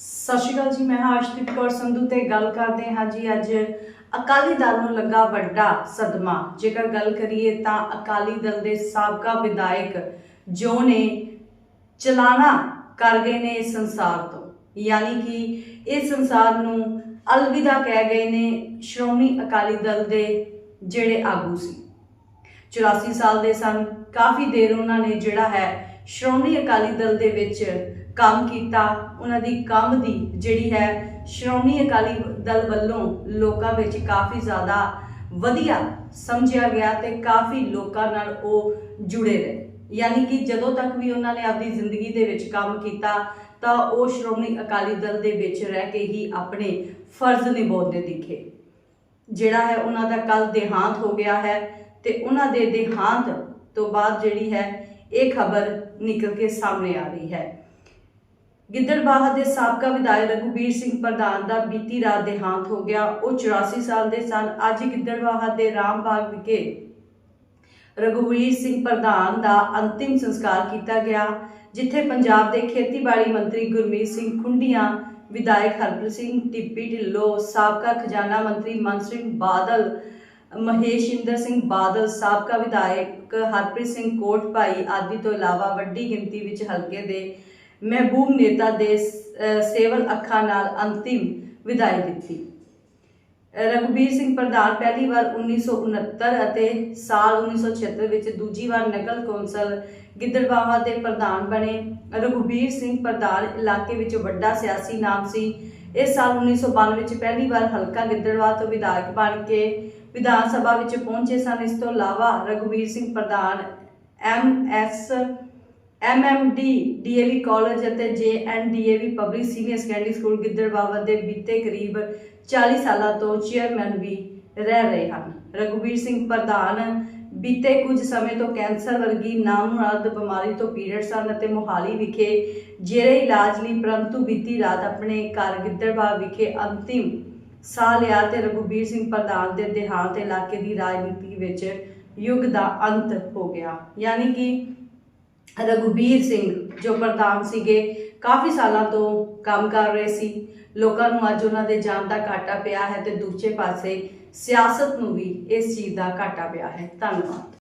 ਸਤਿ ਸ਼੍ਰੀ ਅਕਾਲ ਜੀ, ਮੈਂ ਹਾਂ ਅਰਸ਼ਦੀਪ ਕੌਰ ਸੰਧੂ ਤੇ ਗੱਲ ਕਰਦੇ ਹਾਂ ਜੀ ਅੱਜ ਅਕਾਲੀ ਦਲ ਨੂੰ ਲੱਗਾ ਵੱਡਾ ਸਦਮਾ। ਜੇਕਰ ਗੱਲ ਕਰੀਏ ਤਾਂ ਅਕਾਲੀ ਦਲ ਦੇ ਸਾਬਕਾ ਵਿਧਾਇਕ ਜੋ ਨੇ ਚਲਾਣਾ ਕਰ ਗਏ ਨੇ ਇਸ ਸੰਸਾਰ ਤੋਂ। ਯਾਨੀ ਕਿ ਇਸ ਸੰਸਾਰ ਨੂੰ ਅਲਵਿਦਾ ਕਹਿ ਗਏ ਨੇ ਸ਼੍ਰੋਮਣੀ ਅਕਾਲੀ ਦਲ ਦੇ ਜਿਹੜੇ ਆਗੂ ਸੀ। 84 ਸਾਲ ਦੇ ਸਨ, ਕਾਫੀ ਦੇਰ ਉਹਨਾਂ ਨੇ ਜਿਹੜਾ ਹੈ ਸ਼੍ਰੋਮਣੀ ਅਕਾਲੀ ਦਲ ਦੇ ਵਿੱਚ ਕੰਮ ਕੀਤਾ, ਉਹਨਾਂ ਦੀ ਕੰਮ ਦੀ ਜਿਹੜੀ ਹੈ, ਸ਼੍ਰੋਮਣੀ ਅਕਾਲੀ ਦਲ ਵੱਲੋਂ ਲੋਕਾਂ ਵਿੱਚ ਕਾਫੀ ਜ਼ਿਆਦਾ ਵਧੀਆ ਸਮਝਿਆ ਗਿਆ ਤੇ ਕਾਫੀ ਲੋਕਾਂ ਨਾਲ ਉਹ ਜੁੜੇ ਰਹੇ। ਯਾਨੀ ਕਿ ਜਦੋਂ ਤੱਕ ਵੀ ਉਹਨਾਂ ਨੇ ਆਪਣੀ ਜ਼ਿੰਦਗੀ ਦੇ ਵਿੱਚ ਕੰਮ ਕੀਤਾ, ਤਾਂ ਉਹ ਸ਼੍ਰੋਮਣੀ ਅਕਾਲੀ ਦਲ ਦੇ ਵਿੱਚ ਰਹਿ ਕੇ ਹੀ ਆਪਣੇ ਫਰਜ਼ ਨਿਭਾਉਂਦੇ ਦਿਖੇ। ਜਿਹੜਾ ਹੈ ਉਹਨਾਂ ਦਾ ਕੱਲ ਦੇਹਾਂਤ ਹੋ ਗਿਆ ਹੈ ਤੇ ਉਹਨਾਂ ਦੇ ਦੇਹਾਂਤ ਤੋਂ ਬਾਅਦ ਜਿਹੜੀ ਹੈ ਇਹ ਖਬਰ ਨਿਕਲ ਕੇ ਸਾਹਮਣੇ ਆ ਰਹੀ ਹੈ। ਗਿੱਦੜਬਾਹਾ ਦੇ ਸਾਬਕਾ ਵਿਧਾਇਕ ਰਘੁਬੀਰ ਸਿੰਘ ਪ੍ਰਧਾਨ ਦਾ ਬੀਤੀ ਰਾਤ ਦੇਹਾਂਤ ਹੋ ਗਿਆ। ਉਹ 84 ਸਾਲ ਦੇ ਸਨ। ਅੱਜ ਗਿੱਦੜਬਾਹਾ ਦੇ ਰਾਮਬਾਗ ਵਿਖੇ ਰਘੁਵੀਰ ਸਿੰਘ ਪ੍ਰਧਾਨ ਦਾ ਅੰਤਿਮ ਸੰਸਕਾਰ ਕੀਤਾ ਗਿਆ, ਜਿੱਥੇ ਪੰਜਾਬ ਦੇ ਖੇਤੀਬਾੜੀ ਮੰਤਰੀ ਗੁਰਮੀਤ ਸਿੰਘ ਖੁੰਡੀਆਂ, ਵਿਧਾਇਕ ਹਰਪ੍ਰੀਤ ਸਿੰਘ ਟਿੱਪੀ ਢਿੱਲੋਂ, ਸਾਬਕਾ ਖਜ਼ਾਨਾ ਮੰਤਰੀ ਮਨ ਸਿੰਘ ਮਹੇਸ਼ ਇੰਦਰ ਸਿੰਘ ਬਾਦਲ, ਸਾਬਕਾ ਵਿਧਾਇਕ ਹਰਪ੍ਰੀਤ ਸਿੰਘ ਕੋਟਭਾਈ ਆਦਿ ਤੋਂ ਇਲਾਵਾ ਵੱਡੀ ਗਿਣਤੀ ਵਿੱਚ ਹਲਕੇ ਦੇ ਮਹਿਬੂਬ ਨੇਤਾ ਦੇ ਸੇਵਲ ਅੱਖਾਂ ਨਾਲ ਅੰਤਿਮ ਵਿਦਾਈ ਦਿੱਤੀ। ਰਘੁਬੀਰ ਸਿੰਘ ਪ੍ਰਧਾਨ ਪਹਿਲੀ ਵਾਰ 1969 ਅਤੇ ਸਾਲ 1976 ਵਿੱਚ ਦੂਜੀ ਵਾਰ ਨਗਰ ਕੌਂਸਲ ਗਿੱਦੜਬਾਹਾ ਦੇ ਪ੍ਰਧਾਨ ਬਣੇ। ਰਘੁਬੀਰ ਸਿੰਘ ਪ੍ਰਧਾਨ ਇਲਾਕੇ ਵਿੱਚ ਵੱਡਾ ਸਿਆਸੀ ਨਾਮ ਸੀ। ਇਸ ਸਾਲ 1992 ਵਿੱਚ ਪਹਿਲੀ ਵਾਰ ਹਲਕਾ ਗਿੱਦੜਬਾਹਾ ਤੋਂ ਵਿਧਾਇਕ ਬਣ ਕੇ ਵਿਧਾਨ ਸਭਾ ਵਿੱਚ ਪਹੁੰਚੇ ਸਨ। ਇਸ ਤੋਂ ਇਲਾਵਾ ਰਘੁਬੀਰ ਸਿੰਘ ਪ੍ਰਧਾਨ ਐਮਐਸ ਐਮਐਮਡੀ ਡੀਏਵੀ ਕਾਲਜ ਅਤੇ JNDAV public senior secondary school Giddarbaha ਦੇ ਬੀਤੇ ਕਰੀਬ 40 ਸਾਲਾਂ ਤੋਂ ਚੇਅਰਮੈਨ ਵੀ ਰਹਿ ਰਹੇ ਹਨ। ਰਘੁਬੀਰ ਸਿੰਘ ਪ੍ਰਧਾਨ ਬੀਤੇ ਕੁਝ ਸਮੇਂ ਤੋਂ ਕੈਂਸਰ ਵਰਗੀ ਨਾਮੁਰਾਦ ਬਿਮਾਰੀ ਤੋਂ ਪੀੜਤ ਸਨ ਅਤੇ ਮੋਹਾਲੀ ਵਿਖੇ ਜੇਰੇ ਇਲਾਜ ਲਈ ਪਰੰਤੂ ਬੀਤੀ ਰਾਤ ਆਪਣੇ ਘਰ ਗਿੱਦੜਵਾ ਵਿਖੇ ਅੰਤਿਮ ਸਾਹ ਲਿਆ ਤੇ ਰਘੁਬੀਰ ਸਿੰਘ ਪ੍ਰਧਾਨ ਦੇ ਦੇਹਾਂਤ ਇਲਾਕੇ ਦੀ ਰਾਜਨੀਤੀ ਵਿੱਚ ਯੁੱਗ ਦਾ ਅੰਤ ਹੋ ਗਿਆ। ਯਾਨੀ ਕਿ ਰਘੁਬੀਰ ਸਿੰਘ ਜੋ ਪ੍ਰਧਾਨ ਸੀਗੇ ਕਾਫੀ ਸਾਲਾਂ ਤੋਂ ਕੰਮ ਕਰ ਰਹੇ ਸੀ। ਲੋਕਾਂ ਨੂੰ ਅੱਜ ਉਹਨਾਂ ਦੇ ਜਾਨ ਦਾ ਘਾਟਾ ਪਿਆ ਹੈ ਤੇ ਦੂਜੇ ਪਾਸੇ ਸਿਆਸਤ ਨੂੰ ਵੀ ਇਸ ਚੀਜ਼ ਦਾ ਘਾਟਾ ਪਿਆ ਹੈ। ਧੰਨਵਾਦ।